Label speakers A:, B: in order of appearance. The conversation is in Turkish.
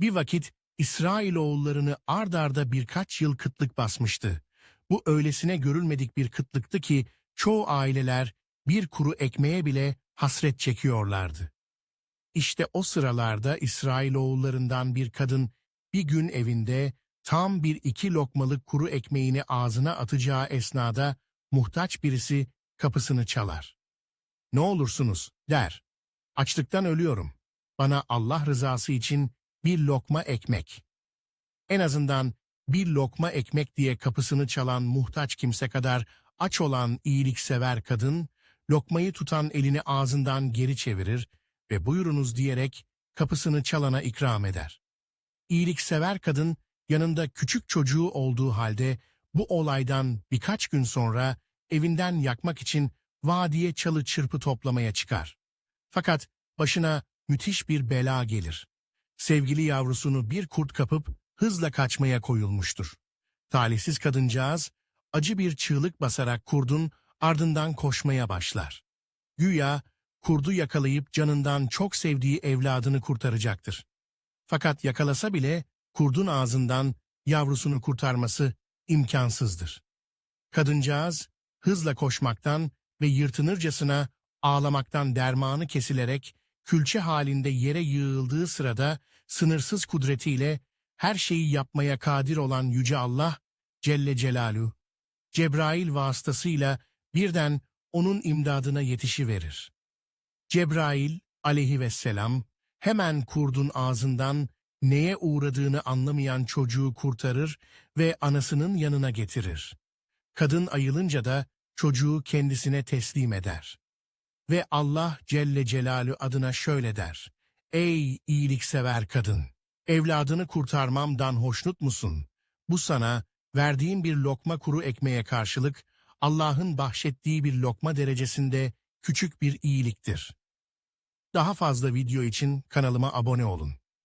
A: Bir vakit İsrailoğullarını ard arda birkaç yıl kıtlık basmıştı. Bu öylesine görülmedik bir kıtlıktı ki çoğu aileler bir kuru ekmeğe bile hasret çekiyorlardı. İşte o sıralarda İsrailoğullarından bir kadın bir gün evinde tam bir iki lokmalık kuru ekmeğini ağzına atacağı esnada muhtaç birisi kapısını çalar. Ne olursunuz der. Açlıktan ölüyorum. Bana Allah rızası için bir lokma ekmek. En azından bir lokma ekmek diye kapısını çalan muhtaç kimse kadar aç olan iyiliksever kadın, lokmayı tutan elini ağzından geri çevirir ve buyurunuz diyerek kapısını çalana ikram eder. İyiliksever kadın yanında küçük çocuğu olduğu halde bu olaydan birkaç gün sonra evinden yakmak için vadiye çalı çırpı toplamaya çıkar. Fakat başına müthiş bir bela gelir. Sevgili yavrusunu bir kurt kapıp hızla kaçmaya koyulmuştur. Talihsiz kadıncağız acı bir çığlık basarak kurdun ardından koşmaya başlar. Güya kurdu yakalayıp canından çok sevdiği evladını kurtaracaktır. Fakat yakalasa bile kurdun ağzından yavrusunu kurtarması imkansızdır. Kadıncağız hızla koşmaktan ve yırtınırcasına ağlamaktan dermanı kesilerek külçe halinde yere yığıldığı sırada sınırsız kudretiyle her şeyi yapmaya kadir olan Yüce Allah Celle Celaluhu, Cebrail vasıtasıyla birden onun imdadına yetişiverir. Cebrail aleyhisselam hemen kurdun ağzından neye uğradığını anlamayan çocuğu kurtarır ve anasının yanına getirir. Kadın ayılınca da çocuğu kendisine teslim eder. Ve Allah Celle Celalü adına şöyle der. Ey iyiliksever kadın! Evladını kurtarmamdan hoşnut musun? Bu sana verdiğim bir lokma kuru ekmeğe karşılık Allah'ın bahşettiği bir lokma derecesinde küçük bir iyiliktir. Daha fazla video için kanalıma abone olun.